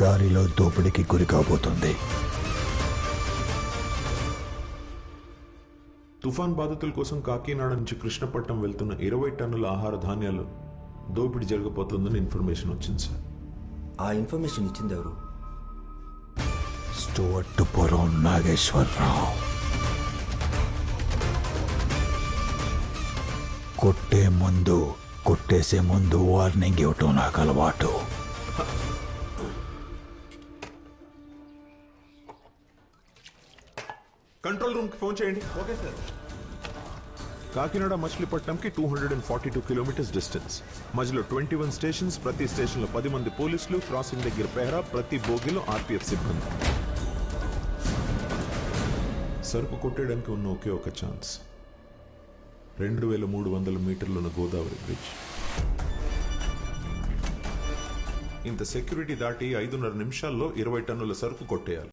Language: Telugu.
దారిలో దోపిడీకి గురి కాబోతుంది. తుఫాన్ బాధితుల కోసం కాకినాడ నుంచి కృష్ణపట్నం వెళ్తున్న ఇరవై టన్నుల ఆహార ధాన్యాలు దోపిడీ జరగబోతోందని ఇన్ఫర్మేషన్ వచ్చింది సార్. ఆ ఇన్ఫర్మేషన్ ఇచ్చింది ఎవరు? స్టువర్టుపురం నాగేశ్వరరావు. కొట్టే ముందు కొట్టేసే ముందు వార్నింగ్ ఇవ్వటం నాకు అలవాటు. కంట్రోల్ రూమ్కి ఫోన్ చేయండి. Okay sir Kakinada మచిలీపట్నంకి two hundred and forty two kilometres distance మధ్యలో ట్వంటీ వన్ స్టేషన్స్ ప్రతి స్టేషన్లో పది మంది పోలీసులు క్రాసింగ్ దగ్గర పెహరా ప్రతి బోగిలో ఆర్పీఎఫ్ సిబ్బంది. సరుకు కొట్టేయడానికి ఉన్న ఒకే ఒక ఛాన్స్ రెండు వేల మూడు వందల మీటర్లున్న గోదావరి బ్రిడ్జ్ ఇంత సెక్యూరిటీ దాటి ఐదున్నర నిమిషాల్లో ఇరవై టన్నుల సరుకు కొట్టేయాలి.